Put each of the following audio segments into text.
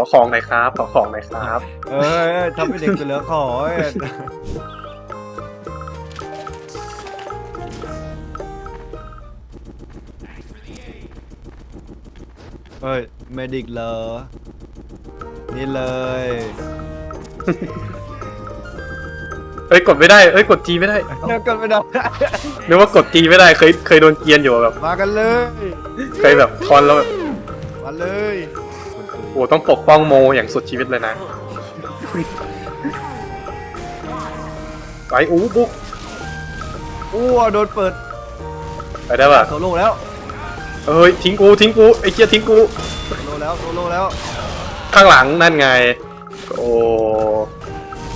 ขอของหน่อยครับ ขอของหน่อยครับ เอ้ยทำให้เด็กเหลือขอเอ้ยเฮ้ยเมดิกเหรอนี่เลย เอ้ยกดไม่ได้เอ้ยกดจีไม่ได้เลิกกันไม่ได้นึกว่ากดจีไม่ได้เคยเคยโดนเกรียนอยู่แบบมากันเลย เคยแบบคอนแล้วแบบมาเลย โอ้ต้องปกป้องโมอย่างสุดชีวิตเลยนะไปอู้บุกอู้โดนเปิดไปได้ป่ะโซโล่แล้วเฮ้ยทิ้งกูทิ้งกูไอ้เจี๊ยทิ้งกูโซโล่แล้วโซโล่แล้ว ข้างหลังนั่นไง โอ้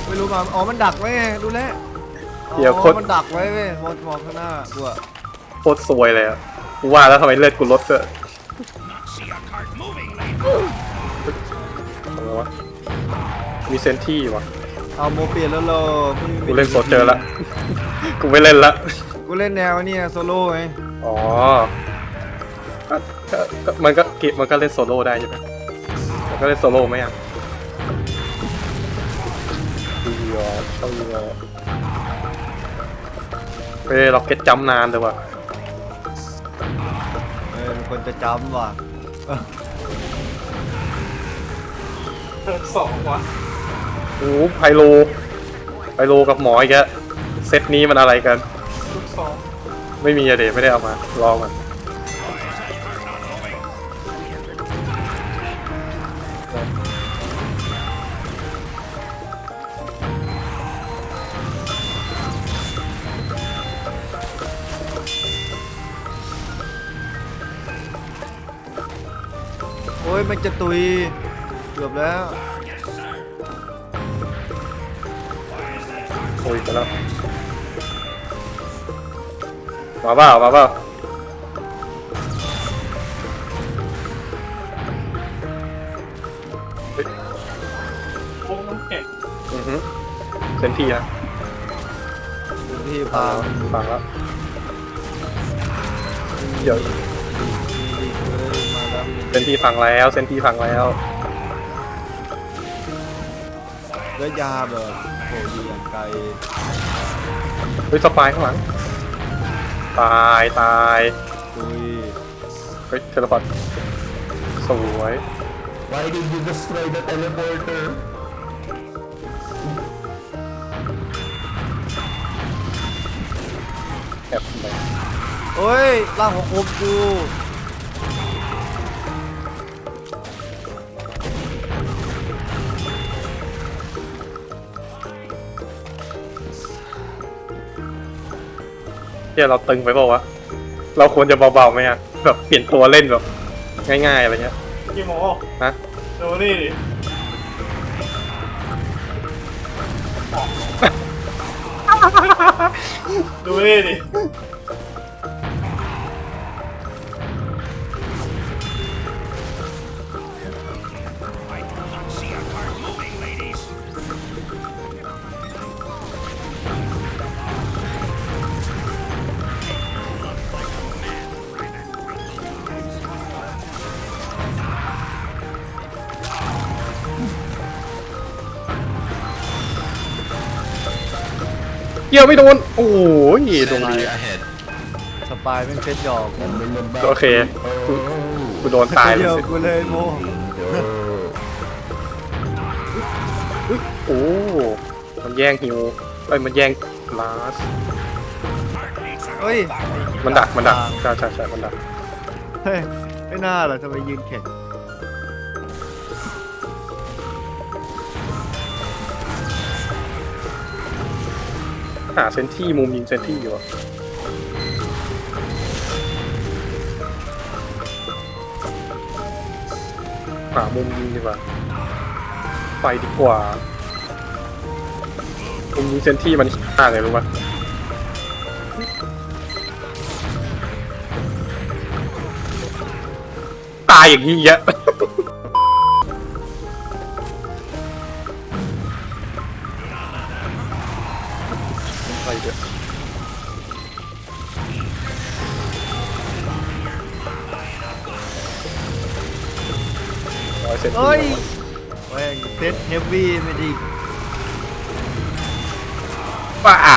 ไม่รู้มาอ๋อมันดักไว้ไงดูแลเดี๋ยวอ๋อโคตรมันดักไว้เว้ยมองมองข้างหน้ากูอะโคตรซวยเลยอะกูว่าแล้วทำไมเลือดกูลดเอะอะไร วะ มีเซนที่วะเอาโมเปลี่ยนแล้วเหรอมึงกูเล่นโซเจอร์ละกูไม่เล่นละกูเล่นแนวเนี่ยโซโล่ไงอ๋อก็ก็ก็มันก็เกมมันก็เล่นโซโล่ได้ใช่ไหมมันก็เล่นโซโล่ไหมอะดีอะชอบดีอะเฮ้ยล็อกเก็ตจัมป์นานเลยว่ะเออมันควรจะจำว่ะ สองวะโอ้ไพโลไพโลกับหมออีกแล้วเซตนี้มันอะไรกันไม่มีอะเดไม่ได้เอามา ลองมันโอ้ยมันจะตุย เกือบแล้วโอ้ยไปแล้วมาเปล่ามาเปล่าเฮ้ยอือฮึเซนที่ฮะพื้นที่ฟัพางแล้วฟังแล้วเดี๋ยวดีเลยมาแล้วเซนที่ฟังแล้วเซนที่ฟังแล้ว แล้วยาแบบโหดีอย่างไกลเฮ้ยสปายข้างหลัง ตายตายตุยเฮ้ยเทเลพอร์ตสวย Why did you destroy the teleporter? แอบไหนโอ้ยร่างของโอมกู เที่ยเราตึงไปเปล่าวะ เราควรจะเบาๆไหมอะแบบเปลี่ยนตัวเล่นแบบ ง่ายๆอะไรเงี้ยพี่โมฮะดูนี่ดิดูนี่ดิ กี่ยวไม่โดน โอ้ยโดนดี ahead. สปายเป็นเซตหยอกโอเคกูกูโดนตายเลเดียยวสิกูเลยโมโอ้มันแย่งฮิวเอ้ยมันแย่งลาสเฮ้ยมันดักมันดักใช่ใช่ใช่มันดักเฮ้ยไม่น่าหรอกทำไมยืนแข็ง หาเซนที่มุมยิงเซนที่อยู่อะหามุมยิงดีกว่าไปดีกว่ามุมยิงเซนที่มันมากเลยรู้ปะตายอย่างนี้เยอะ ป้าอะ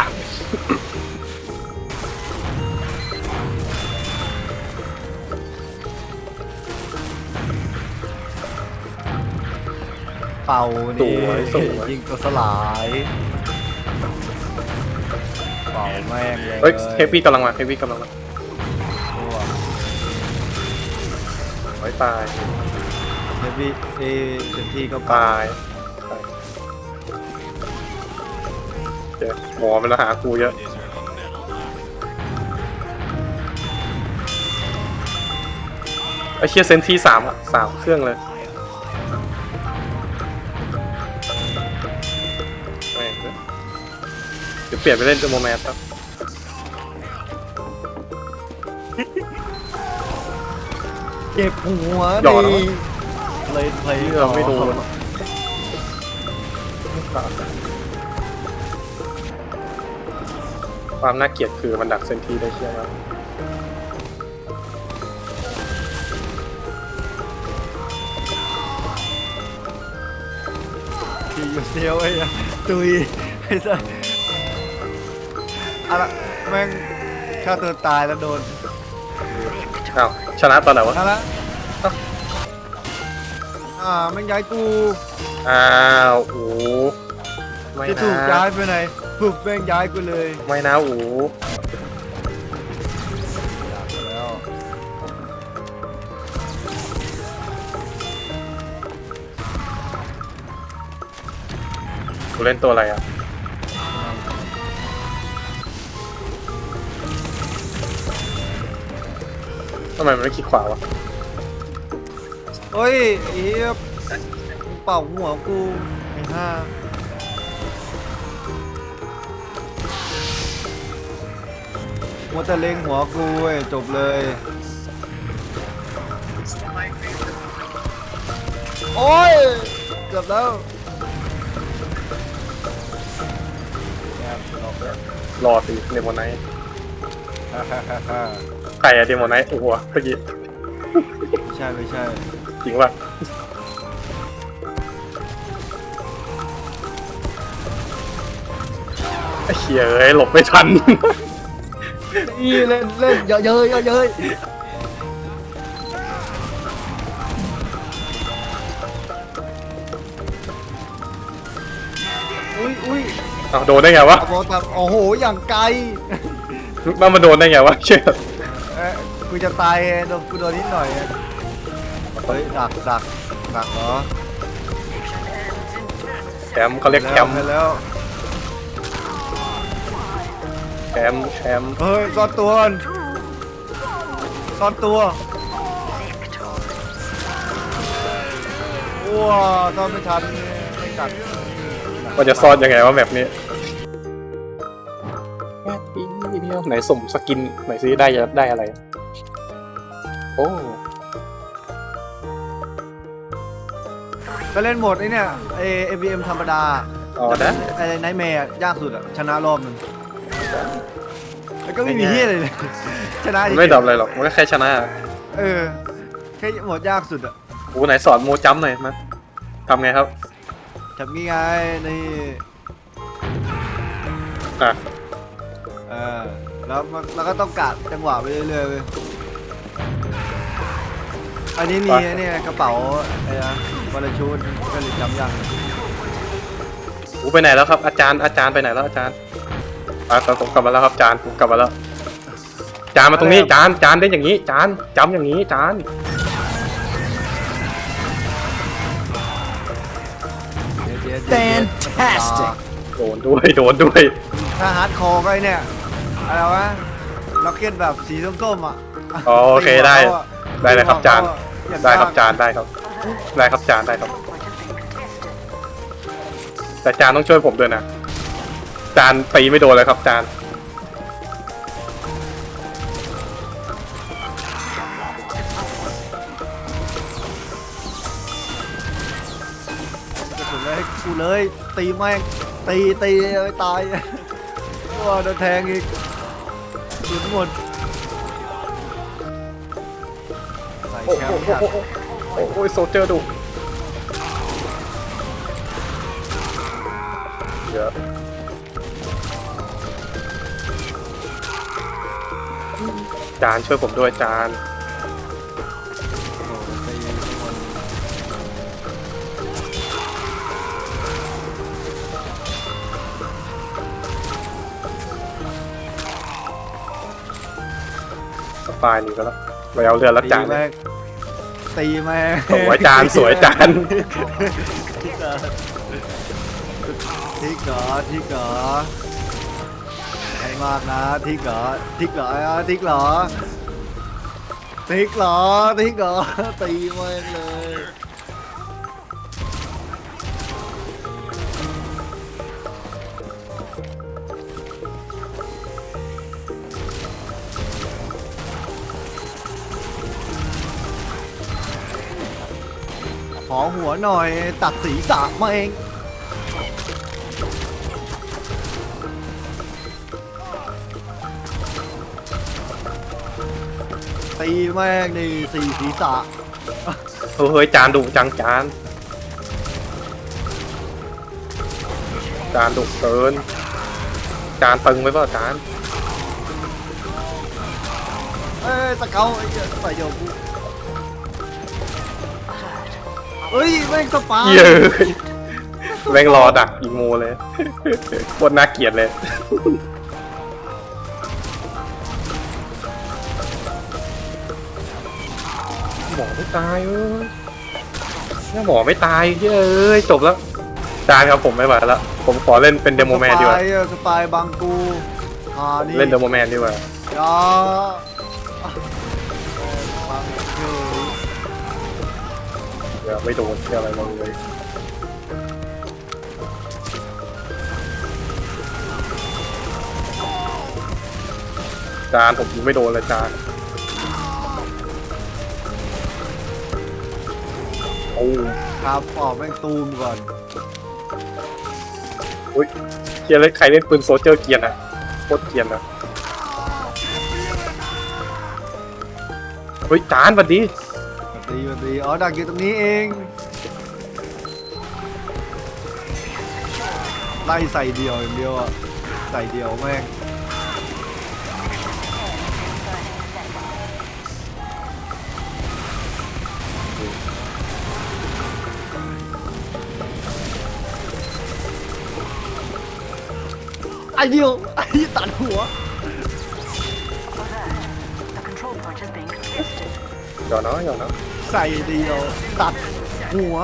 เป่านี่สวยสวย ยิงตัวสลายเป่าแม่งเลยเฮ้ยเฮฟวี่กำลังมาเฮฟวี่กำลังมาตัวไว้ตาย เฮฟวี่เอเต็มที่ก็เป่าตายตาย เดี๋ยวหมอมันละหากูเยอะไอเชียเซนที่สามอะสามเครื่องเลยแม่งเว้ยเดี๋ยวเปลี่ยนไปเล่นโมแมนครับเจ็บหัวหยอดแล้วดิเลยเพลย์เราไม่โดน ค วามน่าเกลียดคือมันดักเซนทีได้เชียมากทีอยู่เซียวไอ้อะตุยไอ้สัสอะไรแม่งฆ่าตัวตายแล้วโดนอ้าวชนะตอนไหนวะ นั่นละอ่าแม่งย้ายกูอ้าวโอ้ไม่จะถูกนะย้ายไปไหน ปุ๊บแม่งย้ายกูเลยไม่นะโอ้แล้วกูเล่นตัวอะไรอะทำไมมันไม่คลิกขวาวะเฮ้ยไอ้เหี้ยเป่าหัวกูไอ้ห่า มัวแต่เล็งหัวกูเว้ยจบเลย โอ้ยเกือบแล้วแอบหลอกแล้วรอสิเดโมไนท์ฮ่าฮ่าฮ่าฮ่าใครอะเดโมไนท์โอ้โหเมื่อกี้ไม่ใช่ไม่ใช่จริงป่ะไอ้เหี้ยเอ้ยหลบไม่ทัน นี่เล่นเล่นเยอะเยอะเยอะเยอะอุ้ยอุ้ยเอาโดนได้ไงวะโอ้แต่โอ้โหอย่างไกลแล้วมันโดนได้ไงวะเชี่ยเอ๊ะกูจะตายโดนกูโดนนิดหน่อยเฮ้ยดักดักดักเหรอแคมป์เขาเรียกแคมป์ไปแล้วแค มป์แคมป์เฮ้ยซ่อนตัวก่อนซ่อนตัวว้าซ่อนไม่ทันไม่กัดว่าจะซ่อนยังไงวะแบบนี้เดียวไหนสมสกินไหนซื้อได้จะได้อะไร โอ้ก็เล่นโหมดไอ้เนี่ยไอเอ็มวีเอ็มธรรมดาอ๋อได้ไอ้ไนท์แมร์ยากสุดอะชนะรอบหนึง แล้วก็ไม่มีเฮียเลยเลย ชนะมันไม่ดับอะไรหรอก มันก็แค่ชนะเออแค่โหมดยากสุดอะโอ้ไหนสอนโมจัมป์หน่อยมาทำไงครับ ทำงี้ไงนี่อะ เออแล้วมันแล้วก็ต้องกะจังหวะไปเรื่อยๆเว้ยอันนี้มีไอ้เนี่ยกระเป๋าไอ้นะบอลชูนก็เลยจำยัง โอ้ไปไหนแล้วครับ อาจารย์ อาจารย์ไปไหนแล้วอาจารย์ อะผมกลับมาแล้วครับอาจารย์ผมกลับมาแล้ว จานมาตรงนี้จานจานเล่นอย่างนี้ จานจำอย่างนี้จานเต้นแทสติกโดนด้วยโดนด้วยถ้าฮาร์ดคอร์ก็ไอ้เนี่ยอะไรวะล็อกเก็ตแบบสีส้มๆอะอ๋อโอเคได้ได้เลยครับจานอย่างได้ครับยกจานได้ครับ ได้ครับจานได้ครับ แต่จานต้องช่วยผมด้วยนะ จานตีไม่โดนเลยครับจานกระสุนเลยกูเลย ตีแม่งตีตีให้ตายว้าโดนแทงอีกสุดหมดใส่โอ้แคโหมป์จัดโอ้โหโอ้โหโซเจอร์ดุเยอะ จานช่วยผมด้วยจานโอ้โหตีคนสปายนี่ก็แล้วไปเอาเรือแล้วตีจานแม่งตีแม่งสวยจานสวยจานทิกเหรอทิกเหรอทิกเหรอให้ มากนะทิกเหรอทิกเหรอทิกเหรอทิกเหรอทิกเหรอตีแม่งเลยขอหัวหน่อยตัดศีรษะมาเอง ตีแม่งนี่สี่ศีรษะเฮ้ยจานดุจังจานจานดุเกิน จานตึงไปเปล่าจานเอ้ยตะเกาไอ้เหี้ยใส่เดียวกูเฮ้ยแม่งสปาเย้ยแม่งรอดักอีโมเลยโคตรน่าเกลียดเลย หมอไม่ตายเอ้ยเนี่ยหมอไม่ตายเย้ยจบแล้วจานครับผมไม่ไหวแล้วผมขอเล่นเป็นเดโมแมนดีกว่าสปายอะสปายบังกูอ่านี่เล่นเดโมแมนดีกว่ายาบังเฉยเดี๋ยวไม่โดนเชื่ออะไรมาเลยจานผมยิงไม่โดนเลยจาน ครับออกแม่งตูมก่อนอุ้ยเกียร์เลยใครเล่นปืนโซเจอร์เกียร์นะโคตรเกียร์นะเฮ้ยจานสวัสดีสวัสดีสวัสดีอ๋อดักอยู่ตรงนี้เองไล่ใส่เดียวอย่างเดียวอะใส่เดียวแม่ง ไอเดียวไอตัดหัว The control point is being contested. เดี๋ยวนะเดี๋ยวนะใส่เดียว ตัดหัว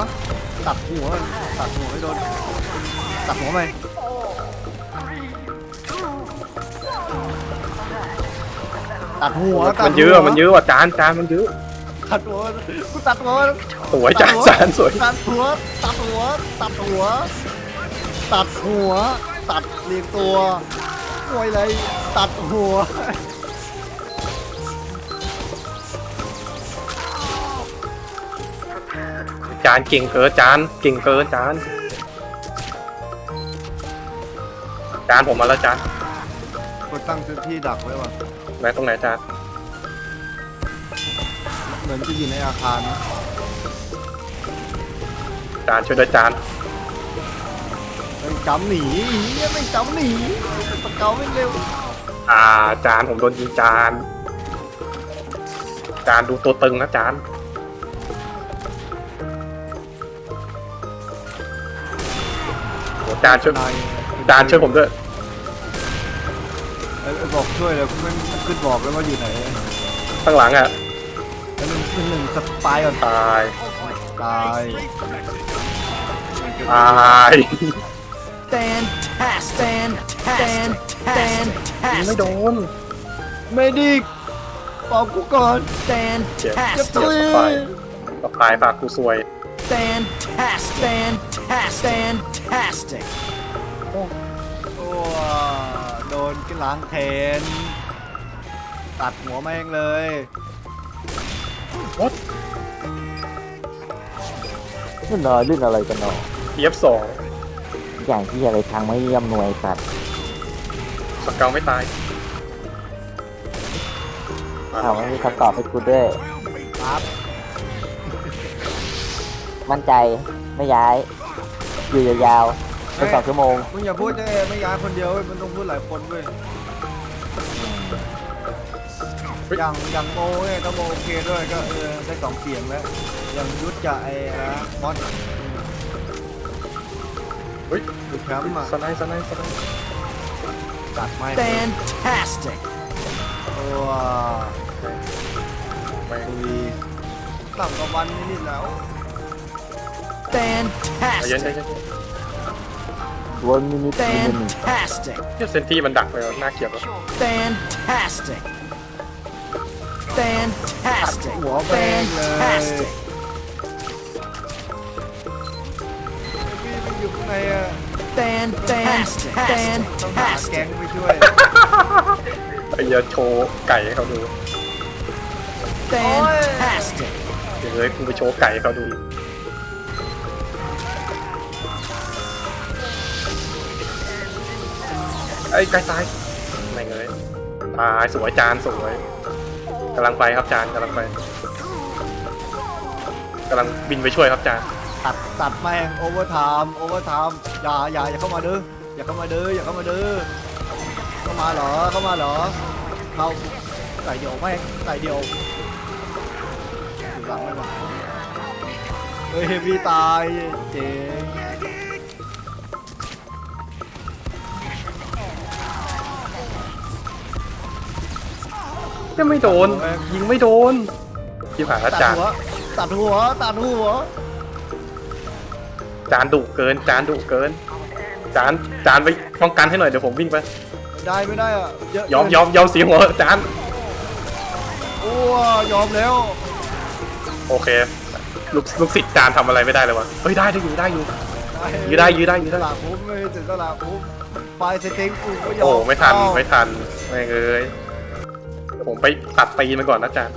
ตัดหัว ตัดหัวไม่โดน ตัดหัวไหมตัดหัวตัดมันยื้อหัวอะมันยื้อว่ะจานจานมันยื้อตัดหัวกูตัดหัว สวยจานจานสวย ตัดหัว ตัดหัว ตัดหัว ตัดหัว ตัดเรียงตัวโวยเลยตัดหัวจานเก่งเกินจานเก่งเกินจานจานผมมาแล้วจานกดตั้งพื้นที่ดักไว้ว่ะไหนตรงไหนจานเหมือนจะอยู่ในอาคารนะจานช่วยด้วยจานแม่งจำหนีเฮียแม่งจำหนีสเกาไม่เร็วอ่าจานผมโดนยิงจาน จานดูตัวตึงนะจานโอ้จานช่วยนายจานช่วยผมด้วย เอ้ยบอกช่วยเลยไม่ขึ้นบอกแล้วว่าอยู่ไหนข้างหลังอะ แล้วหนึ่งหนึ่งหนึ่งสปายก่อนตาย ตาย ตาย Fantastic Fantastic ยิงไม่โดนเมดิกปอบกูก่อน เจ็บเจ็บจะตุยไปต่อไปฝากกูสวย Fantastic Fantastic โอ้โดนกินล้างแขนตัดหัวแม่งเลย มันนอยเรื่องอะไรกันเนาะเทียบส องอย่างที่อะไรทางไม่ยำหน่วยสัตว์สเกลไม่ตายถามว่ามีคำตอบให้กูด้วย ครับ มั่นใจไม่ย้าย อยู่ยาวเป็นสองชั่วโมงมึงอย่าพูดได้ไม่ย้ายคนเดียวเว้ยมันต้องพูดหลายคนเว้ยอย่างอย่างโมเนี่ยก็โมโอเคด้วยก็เออได้สองเสียงแล้วอย่างยุทธกับไอ้อะไรนะมอสเฮ้ยดูแคมป์อะสไนด์สไนด์สไนด์จัดไม่ fantastic ว้าแม่งคุยต่ำกว่าวันนิดๆแล้วใจเย็นใจ fantastic เย็นวนมินิมินิ fantastic เหี้ยเซนที่มันดักไปแล้วน่าเกลียดว่ะ fantastic fantastic หัวแบงเลย fantastic มันอยู่ข้างในอะ fantastic ต้องหาแก๊งไปช่วย ไอ้เหี้ยโชว์ไก่ให้เขาดู fantastic เดี๋ยวเลยกูไปโชว์ไก่ให้เขาดูอีกไอ้ไก่ตายแม่งเลยตายสวยจานสวยกำลังไปครับจานกำลังไปกำลังบินไปช่วยครับจาน ตัดตัดแม่งโอเวอร์ไทม์โอเวอร์ไทม์อย่าอย่าอย่าเข้ามาเด้ออย่าเข้ามาเด้ออย่าเข้ามาเด้อเข้ามาเหรอเข้ามาเหรอเข้าใส่เดียวแม่งใส่เดียวอยู่หลังไม่มาเฮ้ยเฮฟวี่ตายเจ๋งยังไม่โดน ยิงไม่โดนที่ผ่านตัดจานหัวตัดหัวตัดหัว จานดุเกิน จานดุเกิน จานจานไปป้องกันให้หน่อยเดี๋ยวผมวิ่งไปไม่ได้ไม่ได้อะเยอะยอมยอมยอมเสียหัวจานโอ้ยอมแล้ว โอเคลูกลูกศิษย์จานทำอะไรไม่ได้เลยวะเฮ้ยได้ได้อยู่ได้อยู่ยื้อได้ยื้อได้ยื้อตได้ลาดปุ๊บไม่ถึงตลาดปุ๊บไฟเซตติ้งกูก็ยอมโอ้ไม่ทันเข้าไม่ทันไม่งเอ้ยเดี๋ยวผมไปตัดตีนมันก่อนนะจาน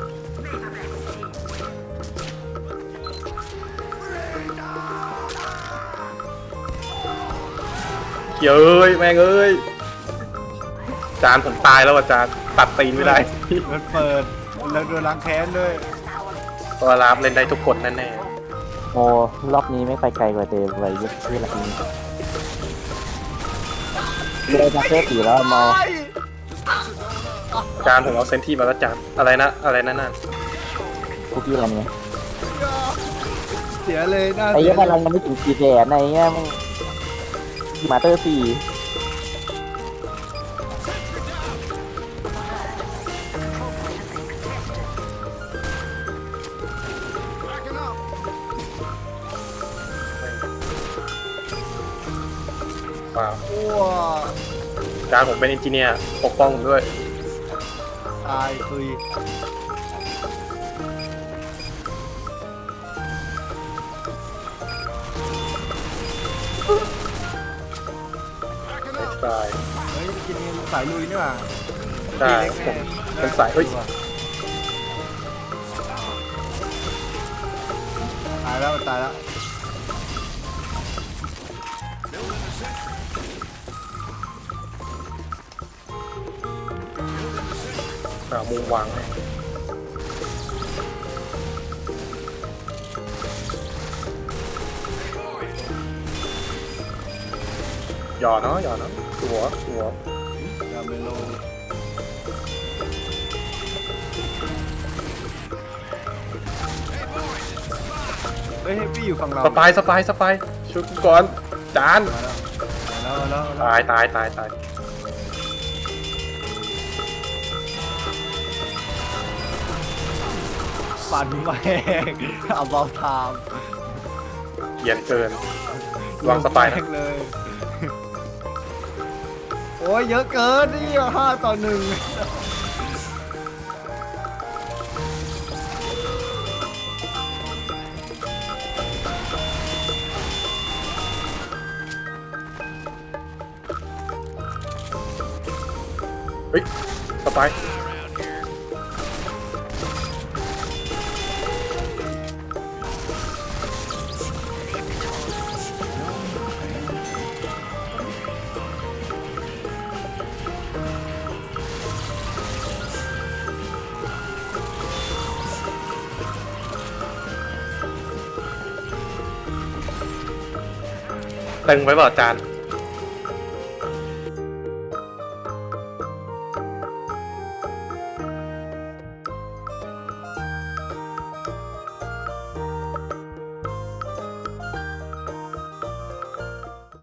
เย้ยแม่งเอ้ยจานผมตายแล้วอะจานตัดตีนไม่ได้มันเปิดแล้วโดนล้างแค้นด้วยตัวรามเล่นได้ทุกคนแน่โมรอบนี้ไม่ไปไกลกว่าเดิมเลยยี่ที่ละนี้เลยมาเซ่สีแล้วมอๆจานผมเอาเซนที่มาแล้วจานอะไรนะอะไรนั่นน่ะคุกกี้อะไรเนี่ยเสียเลยหน้าไอ้เสีเหี้ยยพลังยังไม่ถึงสี่แสนในเงี้ยมึง มาเตอร์สี่ว้าวว้าจานผมเป็นเอนจิเนียร์ปกป้องผมด้วย ตายคุย ตาย เฮ้ยกินสายลุยนี่หว่าใช่ผมเป็นสายเฮ้ย ตายแล้วตายแล้วหามุมวางให้หย่อเนาะหย่อเนาะ หัวหัวยาเมโลเฮ้ยเฮฟวี่อยู่ฝั่งเราสปายสปายสปายชุดก่อนจานมาแล้วมาแล้วมาแล้วมาแล้วตายตายตายตายปั่นแม่งเอาเบาไทม์เกียนเกินวางสปายนะ แม่งเลยโอ้ยเยอะเกินนี่ห้าต่อหนึ่งเฮ้ยสปาย ตึงไว้เปล่าจาน